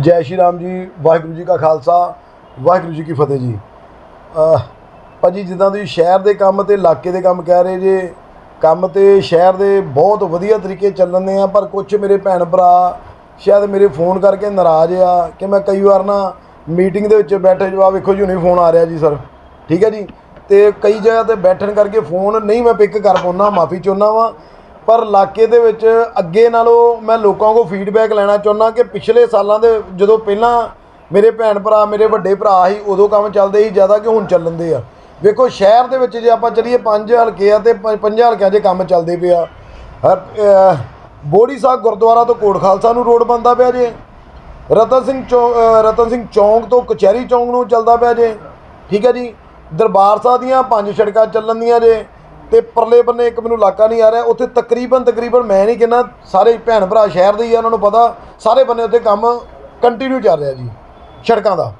ਜੈ ਸ਼੍ਰੀ ਰਾਮ ਜੀ, ਵਾਹਿਗੁਰੂ ਜੀ ਕਾ ਖਾਲਸਾ, ਵਾਹਿਗੁਰੂ ਜੀ ਕੀ ਫਤਿਹ ਜੀ। ਅਹ, ਭਾਜੀ, ਜਿੱਦਾਂ ਤੁਸੀਂ ਸ਼ਹਿਰ ਦੇ ਕੰਮ ਤੇ ਇਲਾਕੇ ਦੇ ਕੰਮ ਕਹਿ ਰਹੇ ਜੇ, ਕੰਮ ਤੇ ਸ਼ਹਿਰ ਦੇ ਬਹੁਤ ਵਧੀਆ ਤਰੀਕੇ ਚੱਲਣਦੇ ਆ, ਪਰ ਕੁਝ ਮੇਰੇ ਭੈਣ ਭਰਾ ਸ਼ਾਇਦ ਮੇਰੇ ਫੋਨ ਕਰਕੇ ਨਾਰਾਜ਼ ਆ ਕਿ ਮੈਂ ਕਈ ਵਾਰ ਨਾ ਮੀਟਿੰਗ ਦੇ ਵਿੱਚ ਬੈਠੇ ਜਵਾਬ ਵੇਖੋ ਜੀ, ਹੁਣੇ ਫੋਨ ਆ ਰਿਹਾ ਜੀ ਸਰ। ਠੀਕ ਹੈ ਜੀ? ਤੇ ਕਈ ਜਗ੍ਹਾ ਤੇ ਬੈਠਣ ਕਰਕੇ ਫੋਨ ਨਹੀਂ ਮੈਂ ਪਿਕ ਕਰ ਪਾਉਂਦਾ, ਮਾਫੀ ਚਾਹੁੰਦਾ ਵਾਂ। ਪਰ ਇਲਾਕੇ ਦੇ ਵਿੱਚ ਅੱਗੇ ਨਾਲੋਂ ਮੈਂ ਲੋਕਾਂ ਕੋਲ ਫੀਡਬੈਕ ਲੈਣਾ ਚਾਹੁੰਦਾ ਕਿ ਪਿਛਲੇ ਸਾਲਾਂ ਦੇ ਜਦੋਂ ਪਹਿਲਾਂ ਮੇਰੇ ਭੈਣ ਭਰਾ, ਮੇਰੇ ਵੱਡੇ ਭਰਾ ਸੀ, ਉਦੋਂ ਕੰਮ ਚੱਲਦੇ ਸੀ, ਜ਼ਿਆਦਾ ਕਿ ਹੁਣ ਚੱਲਣ ਦੇ ਆ। ਵੇਖੋ, ਸ਼ਹਿਰ ਦੇ ਵਿੱਚ ਜੇ ਆਪਾਂ ਚਲੀਏ, ਪੰਜ ਹਲਕੇ ਆ ਤੇ ਪੰਜਾਂ ਹਲਕਿਆਂ 'ਚ ਕੰਮ ਚੱਲਦੇ ਪਿਆ। ਹਰ, ਅਹ, ਬੋੜੀ ਸਾਹਿਬ ਗੁਰਦੁਆਰਾ ਤੋਂ ਕੋਟ ਖਾਲਸਾ ਨੂੰ ਰੋਡ ਬੰਦਾ ਪਿਆ ਜੇ। ਰਤਨ ਸਿੰਘ ਚੌ ਰਤਨ ਸਿੰਘ ਚੌਂਕ ਤੋਂ ਕਚਹਿਰੀ ਚੌਂਕ ਨੂੰ ਚੱਲਦਾ ਪਿਆ ਜੇ। ਠੀਕ ਹੈ ਜੀ? ਦਰਬਾਰ ਸਾਹਿਬ ਦੀਆਂ ਪੰਜ ਸੜਕਾਂ ਚੱਲਣ ਦੀਆਂ ਜੇ। ਤੇ ਪਰਲੇ ਬੰਨੇ ਇੱਕ ਮੈਨੂੰ ਇਲਾਕਾ ਨਹੀਂ ਆ ਰਿਹਾ ਉੱਥੇ ਤਕਰੀਬਨ ਤਕਰੀਬਨ ਮੈਂ ਨਹੀਂ ਕਹਿੰਦਾ ਸਾਰੇ ਭੈਣ ਭਰਾ ਸ਼ਹਿਰ ਦੇ ਹੀ ਆ ਉਹਨਾਂ ਨੂੰ ਪਤਾ ਸਾਰੇ ਬੰਨੇ ਉੱਥੇ ਕੰਮ ਕੰਟੀਨਿਊ ਚੱਲ ਰਿਹਾ ਜੀ ਸੜਕਾਂ ਦਾ।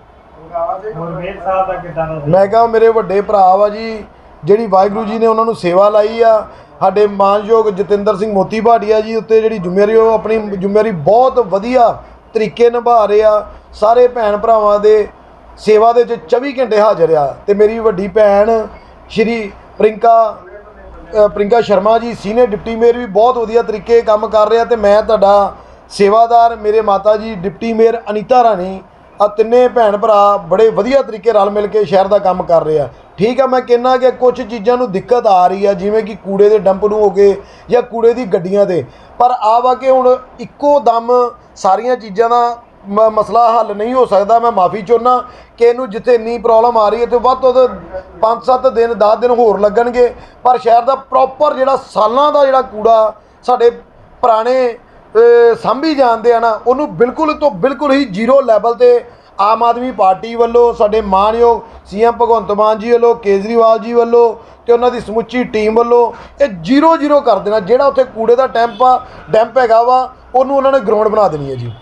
ਮੈਂ ਕਹਾਂ ਮੇਰੇ ਵੱਡੇ ਭਰਾ ਵਾ ਜੀ ਜਿਹੜੀ ਵਾਹਿਗੁਰੂ ਜੀ ਨੇ ਉਹਨਾਂ ਨੂੰ ਸੇਵਾ ਲਾਈ ਆ ਸਾਡੇ ਮਾਨਯੋਗ ਜਤਿੰਦਰ ਸਿੰਘ ਮੋਤੀ ਭਾਟੀਆ ਜੀ ਉੱਤੇ ਜਿਹੜੀ ਜ਼ਿੰਮੇਵਾਰੀ ਉਹ ਆਪਣੀ ਜ਼ਿੰਮੇਵਾਰੀ ਬਹੁਤ ਵਧੀਆ ਤਰੀਕੇ ਨਿਭਾ ਰਹੇ ਆ ਸਾਰੇ ਭੈਣ ਭਰਾਵਾਂ ਦੇ ਸੇਵਾ ਦੇ ਵਿੱਚ 24 ਘੰਟੇ ਹਾਜ਼ਰ ਆ ਤੇ ਮੇਰੀ ਵੱਡੀ ਭੈਣ ਸ਼੍ਰੀ Prinka Prinka Sharma ji, senior deputy mayor ਵੀ ਬਹੁਤ ਵਧੀਆ ਤਰੀਕੇ ਕੰਮ ਕਰ ਰਿਹਾ ਤੇ ਮੈਂ ਤੁਹਾਡਾ ਸੇਵਾਦਾਰ ਮੇਰੇ ਮਾਤਾ ਜੀ, ਡਿਪਟੀ ਮੇਅਰ ਅਨੀਤਾ ਰਾਣੀ ਆ ਤਿੰਨੇ ਭੈਣ ਭਰਾ ਬੜੇ ਵਧੀਆ ਤਰੀਕੇ ਰਲ ਮਿਲ ਕੇ ਸ਼ਹਿਰ ਦਾ ਕੰਮ ਕਰ ਰਹੇ ਆ। ਠੀਕ ਆ, ਮੈਂ ਕਹਿੰਨਾ ਕਿ ਕੁਝ ਚੀਜ਼ਾਂ ਨੂੰ ਦਿੱਕਤ ਆ ਰਹੀ ਆ, ਜਿਵੇਂ ਕਿ ਕੂੜੇ ਦੇ ਡੰਪ ਨੂੰ ਹੋ ਗਏ ਜਾਂ ਕੂੜੇ ਦੀ ਗੱਡੀਆਂ ਤੇ। ਪਰ ਆ ਵਾ ਕਿ ਹੁਣ ਇੱਕੋ ਦਮ ਸਾਰੀਆਂ ਚੀਜ਼ਾਂ ਦਾ ਮਸਲਾ ਹੱਲ ਨਹੀਂ ਹੋ ਸਕਦਾ, ਮੈਂ ਮਾਫੀ ਚਾਹੁੰਦਾ ਕਿ ਇਹਨੂੰ ਜਿੱਥੇ ਇੰਨੀ ਪ੍ਰੋਬਲਮ ਆ ਰਹੀ ਹੈ ਤੇ ਵੱਧ ਤੋਂ ਵੱਧ 5-7 ਦਿਨ 10 ਦਿਨ ਹੋਰ ਲੱਗਣਗੇ। ਪਰ ਸ਼ਹਿਰ ਦਾ ਪ੍ਰੋਪਰ ਜਿਹੜਾ ਸਾਲਾਂ ਦਾ ਜਿਹੜਾ ਕੂੜਾ ਸਾਡੇ ਪੁਰਾਣੇ ਸਾਂਭੀ ਜਾਂਦੇ ਆ ਨਾ, ਉਹਨੂੰ ਬਿਲਕੁਲ ਤੋਂ ਬਿਲਕੁਲ ਹੀ ਜ਼ੀਰੋ ਲੈਵਲ ਤੇ ਆਮ ਆਦਮੀ ਪਾਰਟੀ ਵੱਲੋਂ, ਸਾਡੇ ਮਾਨਯੋਗ ਸੀਐਮ ਭਗਵੰਤ ਮਾਨ ਜੀ ਵੱਲੋਂ, ਕੇਜਰੀਵਾਲ ਜੀ ਵੱਲੋਂ ਤੇ ਉਹਨਾਂ ਦੀ ਸਮੁੱਚੀ ਟੀਮ ਵੱਲੋਂ ਇਹ ਜ਼ੀਰੋ ਜ਼ੀਰੋ ਕਰ ਦੇਣਾ। ਜਿਹੜਾ ਉੱਥੇ ਕੂੜੇ ਦਾ ਟੈਂਪ ਆ, ਡੈਂਪ ਹੈਗਾ ਵਾ, ਉਹਨੂੰ ਉਹਨਾਂ ਨੇ ਗਰਾਊਂਡ ਬਣਾ ਦੇਣੀ ਹੈ ਜੀ।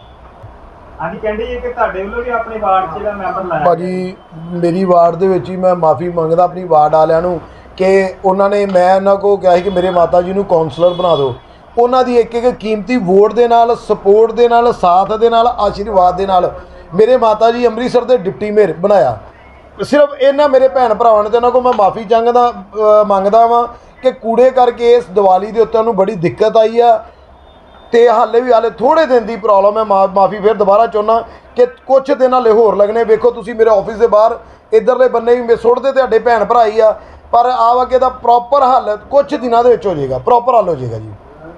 ਹਾਂਜੀ, ਕਹਿੰਦੇ ਜੀ ਕਿ ਤੁਹਾਡੇ ਵੱਲੋਂ ਵੀ ਆਪਣੀ ਵਾਰਡ 'ਚ ਜਿਹੜਾ ਮੈਂਬਰ ਲਾਇਆ ਭਾਜੀ, ਮੇਰੀ ਵਾਰਡ ਦੇ ਵਿੱਚ ਹੀ ਮੈਂ ਮਾਫੀ ਮੰਗਦਾ ਆਪਣੀ ਵਾਰਡ ਵਾਲਿਆਂ ਨੂੰ ਕਿ ਉਹਨਾਂ ਨੇ, ਮੈਂ ਉਹਨਾਂ ਕੋ ਕਿਹਾ ਸੀ ਕਿ ਮੇਰੇ ਮਾਤਾ ਜੀ ਨੂੰ ਕਾਉਂਸਲਰ ਬਣਾ ਦਿਓ। ਉਹਨਾਂ ਦੀ ਇੱਕ ਇੱਕ ਕੀਮਤੀ ਵੋਟ ਦੇ ਨਾਲ ਸਪੋਰਟ ਦੇ ਨਾਲ, ਸਾਥ ਦੇ ਨਾਲ, ਆਸ਼ੀਰਵਾਦ ਦੇ ਨਾਲ ਮੇਰੇ ਮਾਤਾ ਜੀ ਅੰਮ੍ਰਿਤਸਰ ਦੇ ਡਿਪਟੀ ਮੇਅਰ ਬਣਾਇਆ। ਸਿਰਫ ਇਹਨਾਂ ਮੇਰੇ ਭੈਣ ਭਰਾਵਾਂ ਨੇ ਤੇ ਉਹਨਾਂ ਕੋ ਮੈਂ ਮਾਫੀ ਚਾਹੁੰਦਾ ਮੰਗਦਾ ਵਾਂ ਕਿ ਕੂੜੇ ਕਰਕੇ ਇਸ ਦੀਵਾਲੀ ਦੇ ਉੱਤੇ ਉਹਨੂੰ ਬੜੀ ਦਿੱਕਤ ਆਈ ਆ। ਤੇ ਹਾਲੇ ਵੀ ਹਾਲੇ ਥੋੜੇ ਦਿਨ ਦੀ ਪ੍ਰੋਬਲਮ ਹੈ ਮਾਫੀ ਫਿਰ ਦੁਬਾਰਾ ਚਾਹੁੰਦਾ ਕਿ ਕੁਝ ਦਿਨ ਹਾਲੇ ਹੋਰ ਲੱਗਣੇ। ਵੇਖੋ ਤੁਸੀਂ ਮੇਰੇ ਆਫਿਸ ਦੇ ਬਾਹਰ ਇਧਰਲੇ ਬੰਨੇ ਵੀ ਮੇ ਸੁੱਟਦੇ ਤੁਹਾਡੇ ਭੈਣ ਭਰਾ ਹੀ ਆ ਪਰ ਆ ਵਾ ਕਿ ਇਹਦਾ ਪ੍ਰੋਪਰ ਹੱਲ ਕੁਝ ਦਿਨਾਂ ਦੇ ਵਿੱਚ ਹੋ ਜਾਏਗਾ। ਪ੍ਰੋਪਰ ਹੱਲ ਹੋ ਜਾਏਗਾ ਜੀ।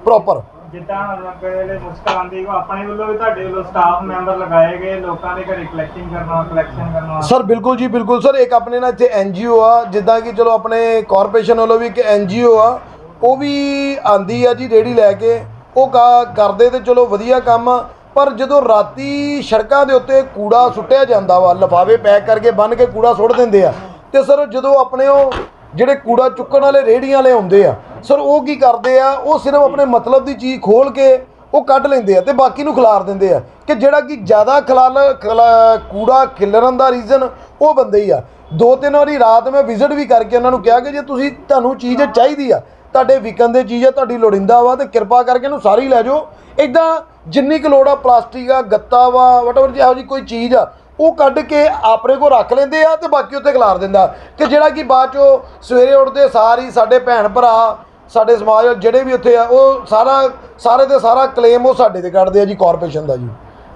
ਪ੍ਰੋਪਰ ਜਿੱਦਾਂ ਵੇਲੇ ਮੁਸ਼ਕਲ ਆਉਂਦੀ ਉਹ ਆਪਣੇ ਵੱਲੋਂ ਵੀ ਤੁਹਾਡੇ ਵੱਲੋਂ ਸਟਾਫ ਮੈਂਬਰ ਲਗਾਏ ਗਏ ਲੋਕਾਂ ਦੇ ਘਰੇ ਕਲੈਕਟਿੰਗ ਕਰਨਾ ਕਲੈਕਸ਼ਨ ਕਰਨਾ। ਸਰ ਬਿਲਕੁਲ ਜੀ ਬਿਲਕੁਲ ਸਰ ਇੱਕ ਆਪਣੇ ਨਾਲ ਇੱਥੇ ਐਨਜੀਓ ਆ ਜਿੱਦਾਂ ਕਿ ਚਲੋ ਆਪਣੇ ਕਾਰਪੋਰੇਸ਼ਨ ਵੱਲੋਂ ਵੀ ਇੱਕ ਐਨਜੀਓ ਆ ਉਹ ਵੀ ਆਂਦੀ ਆ ਜੀ ਰੇੜੀ ਲੈ ਕੇ। ਉਹ ਕਾ- ਕਰਦੇ ਤੇ ਚਲੋ ਵਧੀਆ ਕੰਮ ਆ, ਪਰ ਜਦੋਂ ਰਾਤੀ ਸੜਕਾਂ ਦੇ ਉੱਤੇ ਕੂੜਾ ਸੁੱਟਿਆ ਜਾਂਦਾ ਵਾ, ਲਿਫਾਫੇ ਪੈਕ ਕਰਕੇ ਬੰਨ ਕੇ ਕੂੜਾ ਸੁੱਟ ਦਿੰਦੇ ਆ, ਤੇ ਸਰ ਜਦੋਂ ਆਪਣੇ ਉਹ ਜਿਹੜੇ ਕੂੜਾ ਚੁੱਕਣ ਵਾਲੇ ਰੇੜੀਆਂ ਵਾਲੇ ਹੁੰਦੇ ਆ, ਸਰ ਉਹ ਕੀ ਕਰਦੇ ਆ, ਉਹ ਸਿਰਫ ਆਪਣੇ ਮਤਲਬ ਦੀ ਚੀਜ਼ ਖੋਲ ਕੇ ਉਹ ਕੱਢ ਲੈਂਦੇ ਆ ਤੇ ਬਾਕੀ ਨੂੰ ਖਿਲਾਰ ਦਿੰਦੇ ਆ, ਕਿ ਜਿਹੜਾ ਕਿ ਜ਼ਿਆਦਾ ਖਲਾਲ ਖਲਾ- ਕੂੜਾ ਖਿਲਰਨ ਦਾ ਰੀਜ਼ਨ ਉਹ ਬੰਦੇ ਹੀ ਆ। ਦੋ ਤਿੰਨ ਵਾਰੀ ਰਾਤ ਮੈਂ ਵਿਜ਼ਿਟ ਵੀ ਕਰਕੇ ਉਹਨਾਂ ਨੂੰ ਕਿਹਾ ਕਿ ਜੇ ਤੁਸੀਂ ਤੁਹਾਨੂੰ ਚੀਜ਼ ਚਾਹੀਦੀ ਆ ਤੁਹਾਡੇ ਵਿਕਣ ਦੇ ਚੀਜ਼ ਆ, ਤੁਹਾਡੀ ਲੋੜਿੰਦਾ ਵਾ ਤੇ ਕਿਰਪਾ ਕਰਕੇ ਇਹਨੂੰ ਸਾਰੀ ਲੈ ਜਾਓ। ਇਦਾਂ ਜਿੰਨੀ ਕੁ ਲੋੜ ਆ, ਪਲਾਸਟਿਕ ਆ, ਗੱਤਾ ਵਾ ਵਟਵਰ ਜਿਹੋ ਜੀ ਕੋਈ ਚੀਜ਼ ਆ, ਉਹ ਕੱਢ ਕੇ ਆਪਣੇ ਕੋਲ ਰੱਖ ਲੈਂਦੇ ਆ ਤੇ ਬਾਕੀ ਉੱਤੇ ਖਿਲਾਰ ਦਿੰਦਾ। ਕਿ ਜਿਹੜਾ ਕਿ ਬਾਅਦ ਚੋਂ ਸਵੇਰੇ ਉੱਠਦੇ ਸਾਰੀ ਸਾਡੇ ਭੈਣ ਭਰਾ, ਸਾਡੇ ਸਮਾਜ ਜਿਹੜੇ ਵੀ ਉੱਥੇ ਆ, ਉਹ ਸਾਰਾ, ਸਾਰੇ ਦੇ ਸਾਰਾ ਕਲੇਮ ਉਹ ਸਾਡੇ ਤੇ ਕੱਢਦੇ ਆ ਜੀ ਕਾਰਪੋਰੇਸ਼ਨ ਦਾ ਜੀ।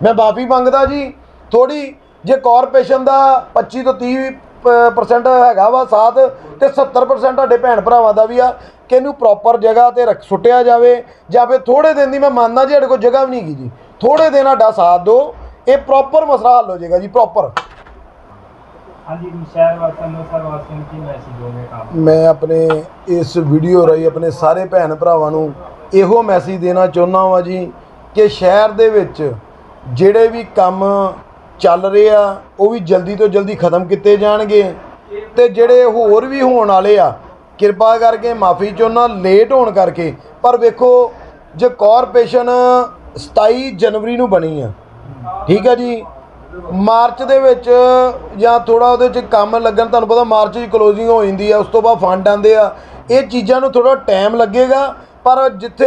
ਮੈਂ ਮਾਫੀ ਮੰਗਦਾ ਜੀ ਥੋੜੀ ਜੇ ਕਾਰਪੋਰੇਸ਼ਨ ਦਾ 25 ਤੋਂ 30 ਪਰਸੈਂਟ ਹੈਗਾ ਵਾ ਸਾਥ ਤੇ 70% ਸਾਡੇ ਭੈਣ ਭਰਾਵਾਂ ਦਾ ਵੀ ਆ। ਕਿ ਇਹਨੂੰ ਪ੍ਰੋਪਰ ਜਗ੍ਹਾ ਤੇ ਰੱਖ ਸੁੱਟਿਆ ਜਾਵੇ ਜਾਂ ਫਿਰ ਥੋੜੇ ਦਿਨ ਦੀ ਮੈਂ ਮੰਨਦਾ ਜੀ ਸਾਡੇ ਕੋਲ ਜਗ੍ਹਾ ਵੀ ਨਹੀਂ ਹੈਗੀ ਜੀ। ਥੋੜੇ ਦਿਨ ਸਾਡਾ ਸਾਥ ਦਿਓ ਇਹ ਪ੍ਰੋਪਰ ਮਸਲਾ ਹੱਲ ਹੋ ਜਾਏਗਾ ਜੀ ਪ੍ਰੋਪਰ ਹਾਂਜੀ ਸ਼ਹਿਰ ਵਾਸੀਆਂ ਨੂੰ ਸਰ ਵਾਸੀਆਂ ਨੂੰ ਕੀ ਮੈਸੇਜ ਦੋਗੇ ਕੰਮ? ਮੈਂ ਆਪਣੇ ਇਸ ਵੀਡੀਓ ਰਾਹੀਂ ਆਪਣੇ ਸਾਰੇ ਭੈਣ ਭਰਾਵਾਂ ਨੂੰ ਇਹੋ ਮੈਸੇਜ ਦੇਣਾ ਚਾਹੁੰਦਾ ਵਾਂ ਜੀ ਕਿ ਸ਼ਹਿਰ ਦੇ ਵਿੱਚ ਜਿਹੜੇ ਵੀ ਕੰਮ ਚੱਲ ਰਹੇ ਆ, ਉਹ ਵੀ ਜਲਦੀ ਤੋਂ ਜਲਦੀ ਖਤਮ ਕੀਤੇ ਜਾਣਗੇ। ਤੇ ਜਿਹੜੇ ਹੋਰ ਵੀ ਹੋਣ ਵਾਲੇ ਆ, ਕਿਰਪਾ ਕਰਕੇ ਮਾਫੀ ਚਾਹੁੰਦਾ ਲੇਟ ਹੋਣ ਕਰਕੇ। ਪਰ ਵੇਖੋ, ਜੇ ਕਾਰਪੋਰੇਸ਼ਨ 27 ਜਨਵਰੀ ਨੂੰ ਬਣੀ ਆ, ਠੀਕ ਆ ਜੀ, ਮਾਰਚ ਦੇ ਵਿੱਚ ਜਾਂ ਥੋੜਾ ਉਹਦੇ ਵਿੱਚ ਕੰਮ ਲੱਗਣ, ਤੁਹਾਨੂੰ ਪਤਾ ਮਾਰਚ 'ਚ ਕਲੋਜ਼ਿੰਗ ਹੋ ਜਾਂਦੀ ਆ, ਉਸ ਤੋਂ ਬਾਅਦ ਫੰਡ ਆਉਂਦੇ ਆ, ਇਹ ਚੀਜ਼ਾਂ ਨੂੰ ਥੋੜਾ ਟਾਈਮ ਲੱਗੇਗਾ। ਪਰ ਜਿੱਥੇ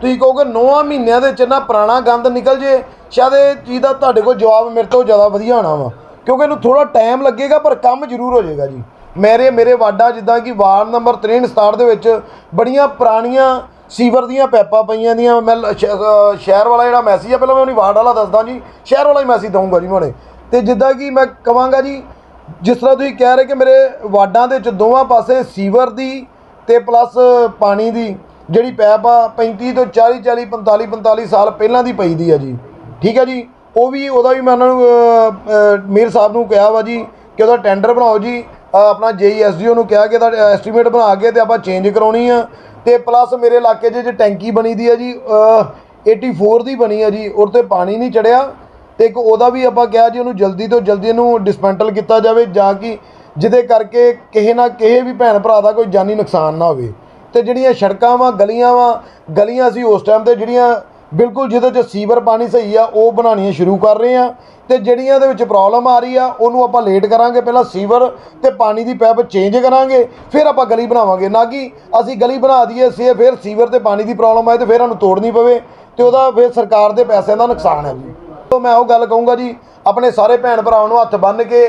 ਤੁਸੀਂ ਕਹੋਗੇ 9 ਮਹੀਨਿਆਂ ਦੇ ਵਿੱਚ ਨਾ ਪੁਰਾਣਾ ਗੰਦ ਨਿਕਲ ਜੇ ਸ਼ਾਇਦ ਇਹ ਚੀਜ਼ ਦਾ ਤੁਹਾਡੇ ਕੋਲ ਜਵਾਬ ਮੇਰੇ ਤੋਂ ਜ਼ਿਆਦਾ ਵਧੀਆ ਹੋਣਾ ਵਾ। ਕਿਉਂਕਿ ਇਹਨੂੰ ਥੋੜਾ ਟਾਈਮ ਲੱਗੇਗਾ, ਪਰ ਕੰਮ ਜ਼ਰੂਰ ਹੋ ਜਾਏਗਾ ਜੀ। ਮੇਰੇ ਮੇਰੇ ਵਾਡਾ ਜਿੱਦਾਂ ਕਿ ਵਾਰਡ ਨੰਬਰ 63 67 ਦੇ ਵਿੱਚ ਬੜੀਆਂ ਪੁਰਾਣੀਆਂ ਸੀਵਰ ਦੀਆਂ ਪੈਪਾਂ ਪਈਆਂ ਦੀਆਂ। ਮੈਂ ਲ- ਸ਼ਹਿਰ ਵਾਲਾ ਜਿਹੜਾ ਮੈਸੇਜ ਆ, ਪਹਿਲਾਂ ਮੈਂ ਉਹਨੀ ਵਾਰਡ ਵਾਲਾ ਦੱਸਦਾ ਜੀ। ਸ਼ਹਿਰ ਵਾਲਾ ਹੀ ਮੈਸੇਜ ਦਊਂਗਾ ਜੀ ਮੈਂ ਹੁਣੇ। ਤੇ ਜਿੱਦਾਂ ਕਿ ਮੈਂ ਕਵਾਂਗਾ ਜੀ, ਜਿਸ ਤਰ੍ਹਾਂ ਤੁਸੀਂ ਕਹਿ ਰਹੇ ਕਿ ਮੇਰੇ ਵਾਰਡਾਂ ਦੇ ਵਿੱਚ ਦੋਵਾਂ ਪਾਸੇ ਸੀਵਰ ਦੀ ਤੇ ਪਲੱਸ ਪਾਣੀ ਦੀ ਜਿਹੜੀ ਪੈਪ ਆ 35 ਤੋਂ 40 40 45 45 ਸਾਲ ਪਹਿਲਾਂ ਦੀ ਪਈ ਦੀ ਆ ਜੀ। ਠੀਕ ਹੈ ਜੀ। ਉਹ ਵੀ ਉਹਦਾ ਵੀ ਮੈਂ ਉਹਨਾਂ ਨੂੰ ਅਹ, ਮੀਰ ਸਾਹਿਬ ਨੂੰ ਕਿਹਾ ਵਾ ਜੀ ਕਿ ਉਹਦਾ ਟੈਂਡਰ ਬਣਾਓ ਜੀ। ਅਹ, ਆਪਣਾ ਜੀਐਸਡੀਓ ਨੂੰ ਕਿਹਾ ਕਿ ਇਹਦਾ ਐਸਟੀਮੇਟ ਬਣਾ ਕੇ ਤੇ ਆਪਾਂ ਚੇਂਜ ਕਰਾਉਣੀ ਆ। ਤੇ ਪਲੱਸ ਮੇਰੇ ਇਲਾਕੇ 'ਚ ਜੇ ਟੈਂਕੀ ਬਣੀ ਦੀ ਆ ਜੀ ਅਹ, 84 ਦੀ ਬਣੀ ਆ ਜੀ ਉਹ ਤੇ ਪਾਣੀ ਨਹੀਂ ਚੜਿਆ। ਤੇ ਇੱਕ ਉਹਦਾ ਵੀ ਆਪਾਂ ਕਿਹਾ ਜੀ ਉਹਨੂੰ ਜਲਦੀ ਤੋਂ ਜਲਦੀ ਇਹਨੂੰ ਡਿਸਪੈਂਟਲ ਕੀਤਾ ਜਾਵੇ ਜਾਂ ਕਿ ਜਿਹਦੇ ਕਰਕੇ ਕਿਸੇ ਨਾ ਕਿਸੇ ਵੀ ਭੈਣ ਭਰਾ ਦਾ ਕੋਈ ਜਾਨੀ ਨੁਕਸਾਨ ਨਾ ਹੋਵੇ। ਤੇ ਜਿਹੜੀਆਂ ਸੜਕਾਂ ਵਾ ਗਲੀਆਂ ਵਾ ਗਲੀਆਂ ਅਸੀਂ ਉਸ ਟਾਈਮ ਤੇ ਜਿਹੜੀਆਂ ਬਿਲਕੁਲ ਜਿਹਦੇ 'ਚ ਸੀਵਰ ਪਾਣੀ ਸਹੀ ਆ, ਉਹ ਬਣਾਉਣੀਆਂ ਸ਼ੁਰੂ ਕਰ ਰਹੇ ਆ। ਤੇ ਜਿਹੜੀਆਂ ਦੇ ਵਿੱਚ ਪ੍ਰੋਬਲਮ ਆ ਰਹੀ ਆ, ਉਹਨੂੰ ਆਪਾਂ ਲੇਟ ਕਰਾਂਗੇ, ਪਹਿਲਾਂ ਸੀਵਰ ਤੇ ਪਾਣੀ ਦੀ ਪਾਈਪ ਚੇਂਜ ਕਰਾਂਗੇ, ਫਿਰ ਆਪਾਂ ਗਲੀ ਬਣਾਵਾਂਗੇ। ਨਾ ਕਿ ਅਸੀਂ ਗਲੀ ਬਣਾ ਦਈਏ ਸੇ ਫਿਰ ਸੀਵਰ ਤੇ ਪਾਣੀ ਦੀ ਪ੍ਰੋਬਲਮ ਆਏ ਤੇ ਫਿਰ ਸਾਨੂੰ ਤੋੜਨੀ ਪਵੇ, ਤੇ ਉਹਦਾ ਫਿਰ ਸਰਕਾਰ ਦੇ ਪੈਸਿਆਂ ਦਾ ਨੁਕਸਾਨ ਹੈ ਜੀ। ਤੋਂ ਮੈਂ ਉਹ ਗੱਲ ਕਹੂੰਗਾ ਜੀ, ਆਪਣੇ ਸਾਰੇ ਭੈਣ ਭਰਾਵਾਂ ਨੂੰ ਹੱਥ ਬੰਨ੍ਹ ਕੇ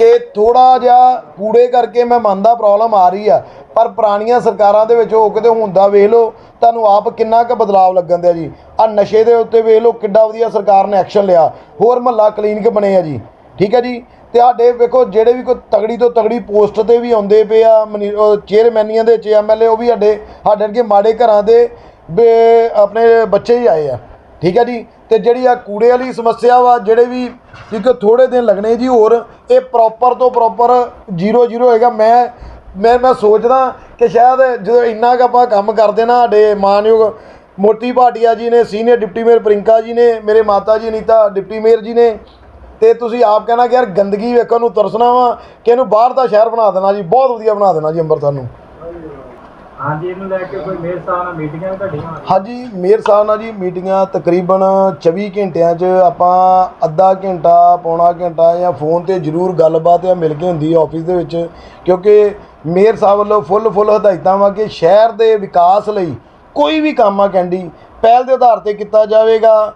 ਕਿ ਥੋੜਾ ਜਿਹਾ ਕੂੜੇ ਕਰਕੇ ਮੈਂ ਮੰਨਦਾ ਪ੍ਰੋਬਲਮ ਆ ਰਹੀ ਆ। ਪਰ ਪੁਰਾਣੀਆਂ ਸਰਕਾਰਾਂ ਦੇ ਵਿੱਚ ਉਹ ਕਿਤੇ ਹੁੰਦਾ ਵੇਖ ਲਓ, ਤੁਹਾਨੂੰ ਆਪ ਕਿੰਨਾ ਕੁ ਬਦਲਾਵ ਲੱਗਣ ਦਿਆ ਜੀ। ਆ ਨਸ਼ੇ ਦੇ ਉੱਤੇ ਵੇਖ ਲਓ ਕਿੱਡਾ ਵਧੀਆ ਸਰਕਾਰ ਨੇ ਐਕਸ਼ਨ ਲਿਆ। ਹੋਰ ਮਹੱਲਾ ਕਲੀਨਿਕ ਬਣੇ ਆ ਜੀ। ਠੀਕ ਹੈ ਜੀ? ਤੇ ਸਾਡੇ ਵੇਖੋ, ਜਿਹੜੇ ਵੀ ਕੋਈ ਤਗੜੀ ਤੋਂ ਤਗੜੀ ਪੋਸਟ ਤੇ ਵੀ ਆਉਂਦੇ ਪਏ ਆ, ਮਨੀ- ਚੇਅਰਮੈਨੀਆਂ ਦੇ ਵਿੱਚ ਐਮਐਲਏ ਉਹ ਵੀ ਸਾਡੇ ਸਾਡੇ ਵਰਗੇ ਮਾੜੇ ਘਰਾਂ ਦੇ ਬੇ- ਆਪਣੇ ਬੱਚੇ ਹੀ ਆਏ ਆ। ਠੀਕ ਹੈ ਜੀ? ਤੇ ਜਿਹੜੀ ਆ ਕੂੜੇ ਵਾਲੀ ਸਮੱਸਿਆ ਵਾ, ਜਿਹੜੇ ਵੀ ਕਿਉਂਕਿ ਥੋੜੇ ਦਿਨ ਲੱਗਣੇ ਜੀ ਹੋਰ, ਇਹ ਪ੍ਰੋਪਰ ਤੋਂ ਪ੍ਰੋਪਰ ਜ਼ੀਰੋ ਜ਼ੀਰੋ ਹੋਏਗਾ ਮੈਂ ਮੈਂ ਮੈਂ ਸੋਚਦਾ ਕਿ ਸ਼ਾਇਦ ਜਦੋਂ ਇੰਨਾ ਕੁ ਆਪਾਂ ਕੰਮ ਕਰਦੇ ਨਾ, ਸਾਡੇ ਮਾਨਯੋਗ ਮੋਤੀ ਭਾਟੀਆ ਜੀ ਨੇ, ਸੀਨੀਅਰ ਡਿਪਟੀ ਮੇਅਰ ਪ੍ਰਿੰਕਾ ਜੀ ਨੇ, ਮੇਰੇ ਮਾਤਾ ਜੀ ਅਨੀਤਾ, ਡਿਪਟੀ ਮੇਅਰ ਜੀ ਨੇ, ਤੇ ਤੁਸੀਂ ਆਪ ਕਹਿਣਾ ਕਿ ਯਾਰ ਗੰਦਗੀ ਵੇਖਣ ਨੂੰ ਤਰਸਣਾ ਵਾ, ਕਿ ਇਹਨੂੰ ਬਾਹਰ ਦਾ ਸ਼ਹਿਰ ਬਣਾ ਦੇਣਾ ਜੀ, ਬਹੁਤ ਵਧੀਆ ਬਣਾ ਦੇਣਾ ਜੀ ਅੰਮ੍ਰਿਤਸਰ ਨੂੰ। ਹਾਂਜੀ, ਇਹਨੂੰ ਲੈ ਕੇ ਕੋਈ ਮੇਰ ਸਾਹਿਬ ਨਾਲ ਮੀਟਿੰਗਾਂ ਵੀ ਤੁਹਾਡੀਆਂ? ਹਾਂਜੀ, ਮੇਅਰ ਸਾਹਿਬ ਨਾਲ ਜੀ ਮੀਟਿੰਗਾਂ ਤਕਰੀਬਨ 24 ਘੰਟਿਆਂ 'ਚ ਆਪਾਂ ਅੱਧਾ ਘੰਟਾ, ਪੌਣਾ ਘੰਟਾ ਜਾਂ ਫੋਨ ਤੇ ਜ਼ਰੂਰ ਗੱਲਬਾਤ ਜਾਂ ਮਿਲ ਕੇ ਹੁੰਦੀ ਹੈ ਆਫਿਸ ਦੇ ਵਿੱਚ, ਕਿਉਂਕਿ ਮੇਅਰ ਸਾਹਿਬ ਵੱਲੋਂ ਫੁੱਲ ਫੁੱਲ ਹਦਾਇਤਾਂ ਵਾ ਕਿ ਸ਼ਹਿਰ ਦੇ ਵਿਕਾਸ ਲਈ ਕੋਈ ਵੀ ਕੰਮ ਆ ਕੈਂਡੀ, ਪਹਿਲ ਦੇ ਆਧਾਰ ਤੇ ਕੀਤਾ ਜਾਵੇਗਾ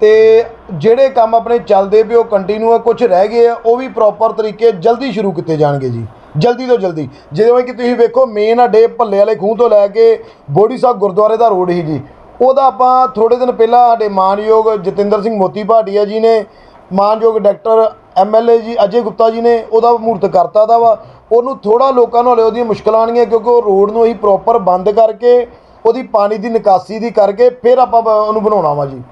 ਤੇ ਜਿਹੜੇ ਕੰਮ ਆਪਣੇ ਚੱਲਦੇ ਪਏ ਉਹ ਕੰਟੀਨਿਊ ਆ ਕੁਝ ਰਹਿ ਗਏ ਆ, ਉਹ ਵੀ ਪ੍ਰੋਪਰ ਤਰੀਕੇ ਜਲਦੀ ਸ਼ੁਰੂ ਕੀਤੇ ਜਾਣਗੇ ਜੀ। ਜਲਦੀ ਤੋਂ ਜਲਦੀ। ਜਿਵੇਂ ਕਿ ਤੁਸੀਂ ਵੇਖੋ ਮੇਨ ਅੱਡੇ ਭੱਲੇ ਵਾਲੇ ਖੂਹ ਤੋਂ ਲੈ ਕੇ ਬੋੜੀ ਸਾਹਿਬ ਗੁਰਦੁਆਰੇ ਦਾ ਰੋਡ ਹੀ ਜੀ ਉਹਦਾ ਆਪਾਂ ਥੋੜੇ ਦਿਨ ਪਹਿਲਾਂ ਸਾਡੇ ਮਾਨਯੋਗ ਜਤਿੰਦਰ ਸਿੰਘ ਮੋਤੀ ਭਾਟੀਆ ਜੀ ਨੇ, ਮਾਨਯੋਗ ਡਾਕਟਰ ਐਮਐਲਏ ਜੀ ਅਜੇ ਗੁਪਤਾ ਜੀ ਨੇ ਉਹਦਾ ਮਹੂਰਤ ਕਰਤਾ ਦਾ ਵਾ। ਉਹਨੂੰ ਥੋੜਾ ਲੋਕਾਂ ਨੂੰ ਹਲੇ ਉਹਦੀਆਂ ਮੁਸ਼ਕਲਾਂ ਆਉਣਗੀਆਂ ਕਿਉਂਕਿ ਉਹ ਰੋਡ ਨੂੰ ਅਸੀਂ ਪ੍ਰੋਪਰ ਬੰਦ ਕਰਕੇ, ਉਹਦੀ ਪਾਣੀ ਦੀ ਨਿਕਾਸੀ ਦੀ ਕਰਕੇ ਫਿਰ ਆਪਾਂ ਬ- ਉਹਨੂੰ ਬਣਾਉਣਾ ਵਾ ਜੀ।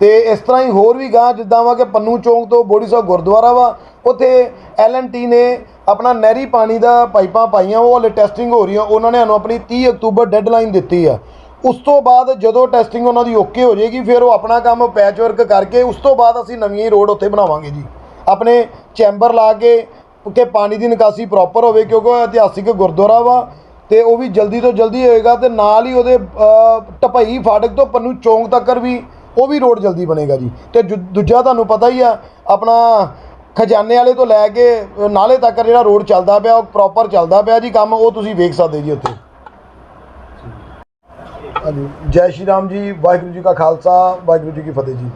ਤੇ ਇਸ ਤਰ੍ਹਾਂ ਹੀ ਹੋਰ ਵੀ ਗਾਂ ਜਿੱਦਾਂ ਵਾ ਕਿ ਪੰਨੂ ਚੌਂਕ ਤੋਂ ਬੋੜੀ ਸਾਹਿਬ ਗੁਰਦੁਆਰਾ ਵਾ ਉੱਥੇ ਐਲਐਨਟੀ ਨੇ ਆਪਣਾ ਨਹਿਰੀ ਪਾਣੀ ਦਾ ਪਾਈਪਾਂ ਪਾਈਆਂ, ਉਹ ਹਲੇ ਟੈਸਟਿੰਗ ਹੋ ਰਹੀ ਆ ਉਹਨਾਂ ਨੇ ਸਾਨੂੰ ਆਪਣੀ 30 ਅਕਤੂਬਰ ਡੈਡਲਾਈਨ ਦਿੱਤੀ ਆ। ਉਸ ਤੋਂ ਬਾਅਦ ਜਦੋਂ ਟੈਸਟਿੰਗ ਉਹਨਾਂ ਦੀ ਓਕੇ ਹੋ ਜਾਏਗੀ, ਫਿਰ ਉਹ ਆਪਣਾ ਕੰਮ ਪੈਚ ਵਰਕ ਕਰਕੇ ਉਸ ਤੋਂ ਬਾਅਦ ਅਸੀਂ ਨਵੀਂ ਰੋਡ ਉੱਥੇ ਬਣਾਵਾਂਗੇ ਜੀ। ਆਪਣੇ ਚੈਂਬਰ ਲਾ ਕੇ ਕਿ ਪਾਣੀ ਦੀ ਨਿਕਾਸੀ ਪ੍ਰੋਪਰ ਹੋਵੇ, ਕਿਉਂਕਿ ਉਹ ਇਤਿਹਾਸਿਕ ਗੁਰਦੁਆਰਾ ਵਾ, ਤੇ ਉਹ ਵੀ ਜਲਦੀ ਤੋਂ ਜਲਦੀ ਹੋਏਗਾ ਤੇ ਨਾਲ ਹੀ ਉਹਦੇ ਟਪਈ ਫਾਟਕ ਤੋਂ ਪੰਨੂ ਚੌਂਕ ਤੱਕ ਵੀ ਉਹ ਵੀ ਰੋਡ ਜਲਦੀ ਬਣੇਗਾ ਜੀ। ਤੇ ਜੁ- ਦੂਜਾ ਤੁਹਾਨੂੰ ਪਤਾ ਹੀ ਆ, ਆਪਣਾ ਖਜ਼ਾਨੇ ਵਾਲੇ ਤੋਂ ਲੈ ਕੇ ਨਾਲੇ ਤੱਕ ਜਿਹੜਾ ਰੋਡ ਚੱਲਦਾ ਪਿਆ, ਉਹ ਪ੍ਰੋਪਰ ਚੱਲਦਾ ਪਿਆ ਜੀ ਕੰਮ, ਉਹ ਤੁਸੀਂ ਵੇਖ ਸਕਦੇ ਜੀ ਉੱਥੇ। ਹਾਂਜੀ, ਜੈ ਸ਼੍ਰੀ ਰਾਮ ਜੀ, ਵਾਹਿਗੁਰੂ ਜੀ ਕਾ ਖਾਲਸਾ, ਵਾਹਿਗੁਰੂ ਜੀ ਕੀ ਫਤਿਹ ਜੀ।